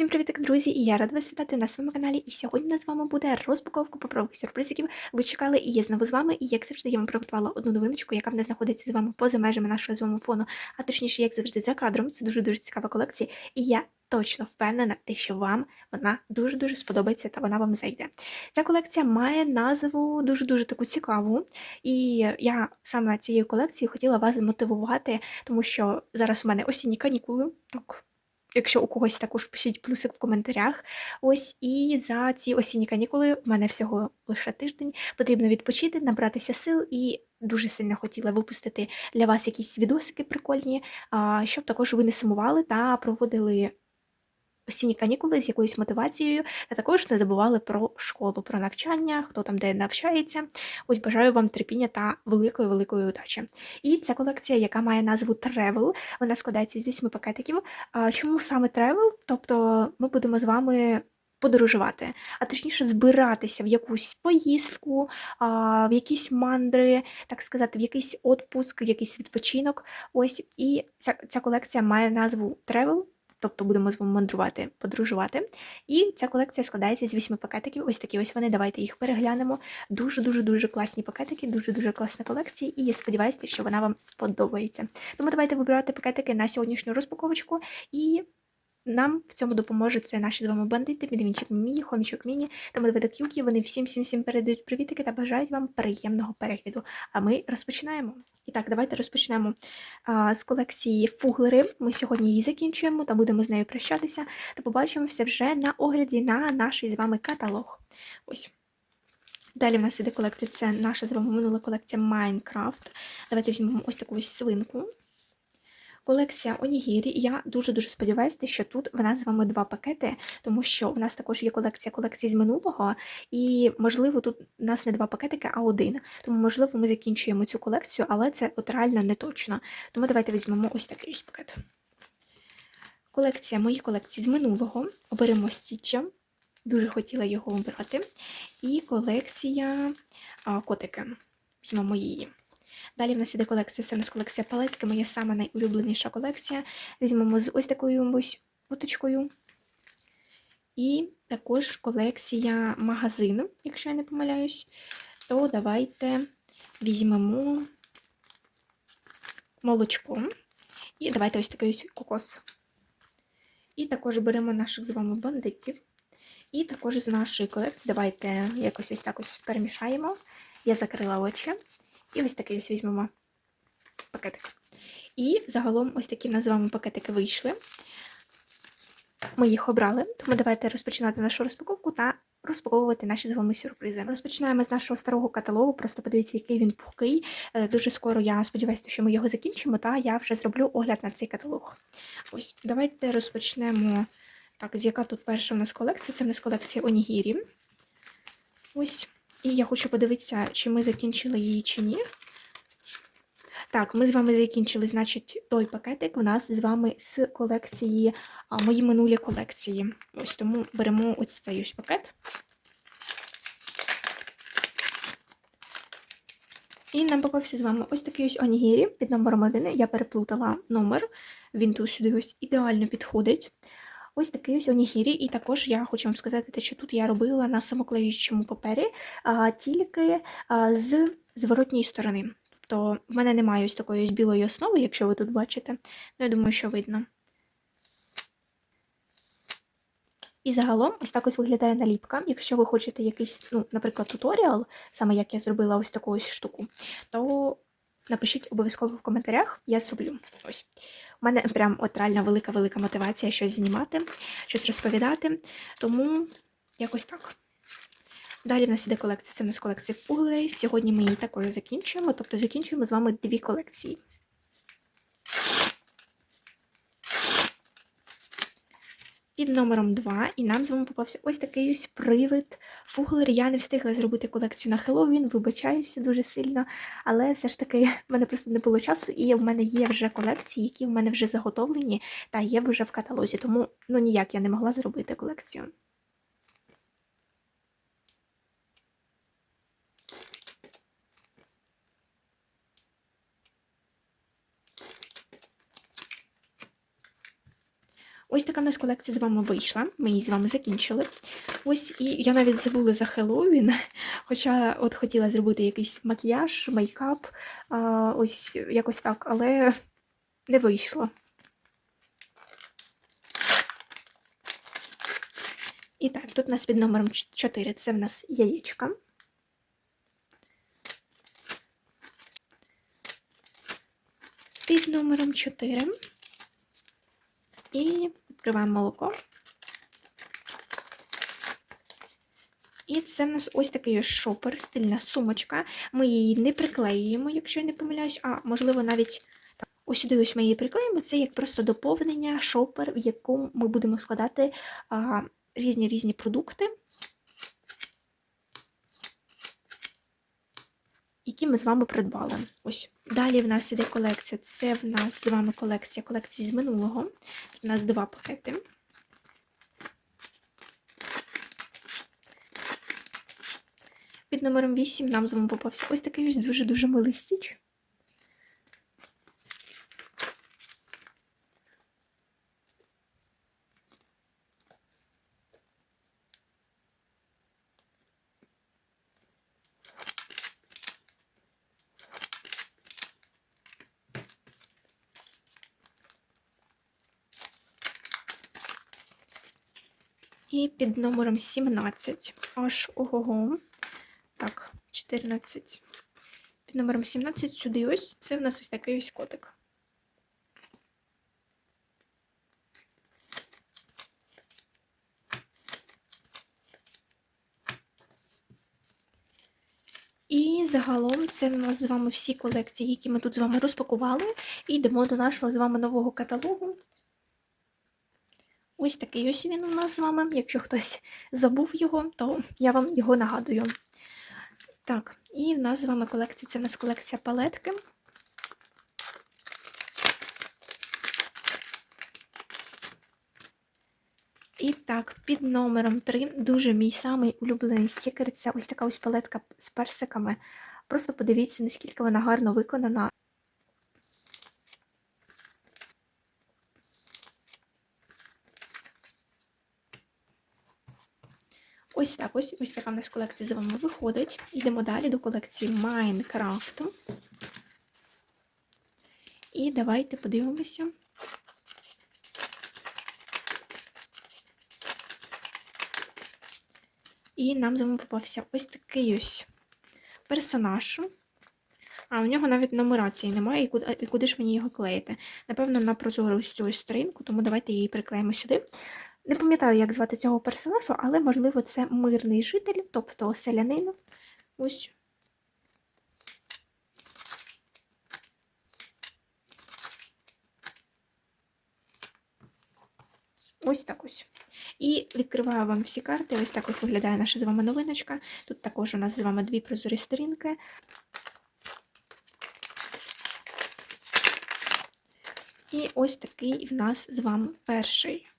Всім привіт, друзі! І я рада вас вітати на своєму каналі. І сьогодні у нас з вами буде розпаковка поправок сюрпризиків. Ви чекали, і я знову з вами. І як завжди, я вам приготувала одну новиночку, яка в нас знаходиться з вами поза межами нашого з вами фону, а точніше, як завжди, за кадром. Це дуже дуже цікава колекція. І я точно впевнена, що вам вона дуже дуже сподобається та вона вам зайде. Ця колекція має назву дуже дуже таку цікаву. І я саме цією колекцією хотіла вас мотивувати, тому що зараз у мене осінні канікули. Так. Якщо у когось також пишіть плюсик в коментарях. Ось і за ці осінні канікули в мене всього лише тиждень. Потрібно відпочити, набратися сил і дуже сильно хотіла випустити для вас якісь відосики прикольні, щоб також ви не сумували та проводили осінні канікули з якоюсь мотивацією, та також не забували про школу, про навчання, хто там де навчається. Ось бажаю вам терпіння та великої великої удачі. І ця колекція, яка має назву Travel, вона складається з вісьми пакетиків. Чому саме Travel? Тобто ми будемо з вами. Подорожувати, а точніше збиратися в якусь поїздку, в якісь мандри, так сказати, в якийсь отпуск, в якийсь відпочинок. Ось і ця, ця колекція має назву Travel тобто будемо з вами мандрувати, подорожувати. І ця колекція складається з вісьми пакетиків. Ось такі ось вони. Давайте їх переглянемо. Дуже-дуже дуже класні пакетики, дуже-дуже класна колекція, і я сподіваюся, що вона вам сподобається. Тому давайте вибирати пакетики на сьогоднішню розпаковочку і. Нам в цьому допоможе це наші вами бандити, Підвінчик Мі, Хомічок Міні та Медведок Юкі. Вони всім всім всім передають привітики та бажають вам приємного перегляду. А ми розпочинаємо. І так, давайте розпочнемо а, з колекції фуглери. Ми сьогодні її закінчуємо та будемо з нею прощатися. Та побачимося вже на огляді на наш з вами каталог. Ось. Далі в нас іде колекція, це наша з вами минула колекція Майнкрафт. Давайте візьмемо ось таку ось свинку. Колекція Онігірі. Я дуже-дуже сподіваюся, що тут в нас з вами два пакети, тому що в нас також є колекція колекцій з минулого, і, можливо, тут у нас не два пакетики, а один. Тому, можливо, ми закінчуємо цю колекцію, але це от реально не точно. Тому давайте візьмемо ось такий ось пакет. Колекція моїх колекцій з минулого. Оберемо стіччя. Дуже хотіла його обирати. І колекція а, котики. Візьмемо її. Далі в нас іде колекція, це у нас колекція палетки, моя сама найулюбленіша колекція. Візьмемо з ось такою ось уточкою. І також колекція магазину, якщо я не помиляюсь, то давайте візьмемо молочко. І давайте ось такий ось кокос. І також беремо наших з вами бандитів. І також з нашої колекції давайте якось ось так ось перемішаємо. Я закрила очі. І ось такий ось візьмемо пакетик. І загалом ось такі в нас з вами пакетики вийшли. Ми їх обрали, тому давайте розпочинати нашу розпаковку та розпаковувати наші з вами сюрпризи. Розпочинаємо з нашого старого каталогу, просто подивіться, який він пухкий. Е, дуже скоро я сподіваюся, що ми його закінчимо, та я вже зроблю огляд на цей каталог. Ось, давайте розпочнемо. Так, з яка тут перша у нас колекція? Це в нас колекція Онігірі. Ось. І я хочу подивитися, чи ми закінчили її, чи ні. Так, ми з вами закінчили, значить, той пакетик у нас з вами з колекції, а, мої минулі колекції. Ось тому беремо ось цей ось пакет. І нам попався з вами ось такий ось онігірі під номером 1. Я переплутала номер, він тут сюди ось ідеально підходить. Ось такий ось онігірі. І також я хочу вам сказати, те, що тут я робила на самоклеючому папері, а, тільки а, з зворотньої сторони. Тобто в мене немає ось такої ось білої основи, якщо ви тут бачите. Ну, я думаю, що видно. І загалом ось так ось виглядає наліпка. Якщо ви хочете якийсь, ну, наприклад, туторіал, саме як я зробила ось таку ось штуку, то Напишіть обов'язково в коментарях, я зроблю. Ось. У мене прям от реально велика-велика мотивація щось знімати, щось розповідати. Тому якось так. Далі в нас іде колекція. Це в нас колекція пуглей. Сьогодні ми її також закінчуємо, тобто закінчуємо з вами дві колекції. Під номером 2, і нам з вами попався ось такий ось привид. Фуглер. Я не встигла зробити колекцію на Хеллоуін, вибачаюся дуже сильно, але все ж таки в мене просто не було часу, і в мене є вже колекції, які в мене вже заготовлені та є вже в каталозі. Тому ну ніяк я не могла зробити колекцію. Ось така в нас колекція з вами вийшла. Ми її з вами закінчили. Ось і я навіть забула за Хеллоуін, хоча от хотіла зробити якийсь макіяж, мейкап, а, ось якось так, але не вийшло. І так, тут у нас під номером 4 це в нас яєчка. Під номером 4. І відкриваємо молоко. І це в нас ось такий шопер, стильна сумочка. Ми її не приклеюємо, якщо я не помиляюсь, а можливо навіть ось сюди ось ми її приклеїмо. Це як просто доповнення, шопер, в якому ми будемо складати різні різні продукти, які ми з вами придбали. Ось. Далі в нас іде колекція. Це в нас з вами колекція колекції з минулого. У нас два пакети. Під номером 8 нам з вами попався ось такий ось дуже-дуже милий стіч. І під номером 17 аж ого-го. Так, 14. Під номером 17 сюди ось. Це в нас ось такий ось котик. І загалом це в нас з вами всі колекції, які ми тут з вами розпакували. І йдемо до нашого з вами нового каталогу. Ось такий ось він у нас з вами. Якщо хтось забув його, то я вам його нагадую. Так, і в нас з вами колекція, це в нас колекція палетки. І так, під номером 3 дуже мій самий улюблений стікер. Це ось така ось палетка з персиками. Просто подивіться, наскільки вона гарно виконана. Ось так ось ось така в нас колекція з вами виходить. Йдемо далі до колекції Майнкрафту. І давайте подивимося. І нам з вами попався ось такий ось персонаж. А, у нього навіть нумерації немає, і куди, і куди ж мені його клеїти? Напевно, на прозору ось цю сторінку, тому давайте її приклеїмо сюди. Не пам'ятаю, як звати цього персонажу, але, можливо, це мирний житель, тобто селянин. Ось. Ось так ось. І відкриваю вам всі карти. Ось так ось виглядає наша з вами новиночка. Тут також у нас з вами дві прозорі сторінки. І ось такий в нас з вами перший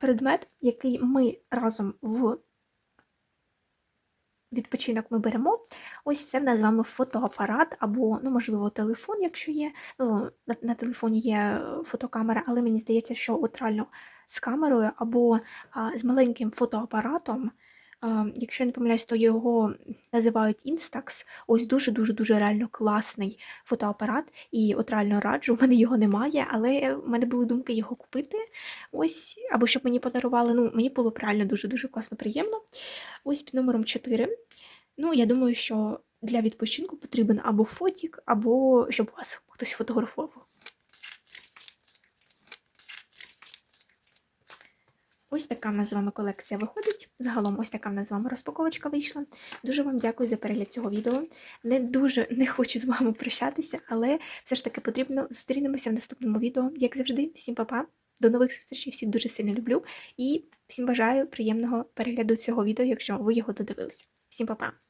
предмет, який ми разом в відпочинок ми беремо. Ось це в нас з вами фотоапарат, або, ну, можливо, телефон, якщо є. Ну, На, на телефоні є фотокамера, але мені здається, що от реально з камерою або а, з маленьким фотоапаратом. Якщо я не помиляюсь, то його називають Instax. Ось дуже-дуже-дуже реально класний фотоапарат. І от реально раджу, в мене його немає, але в мене були думки його купити. Ось, або щоб мені подарували. Ну, мені було б реально дуже-дуже класно приємно. Ось під номером 4. Ну, я думаю, що для відпочинку потрібен або фотік, або щоб вас хтось фотографував. Ось така в нас з вами колекція виходить. Загалом, ось така в нас з вами розпаковочка вийшла. Дуже вам дякую за перегляд цього відео. Не дуже не хочу з вами прощатися, але все ж таки потрібно зустрінемося в наступному відео. Як завжди, всім па-па, До нових зустрічей, всіх дуже сильно люблю. І всім бажаю приємного перегляду цього відео, якщо ви його додивилися. Всім па-па!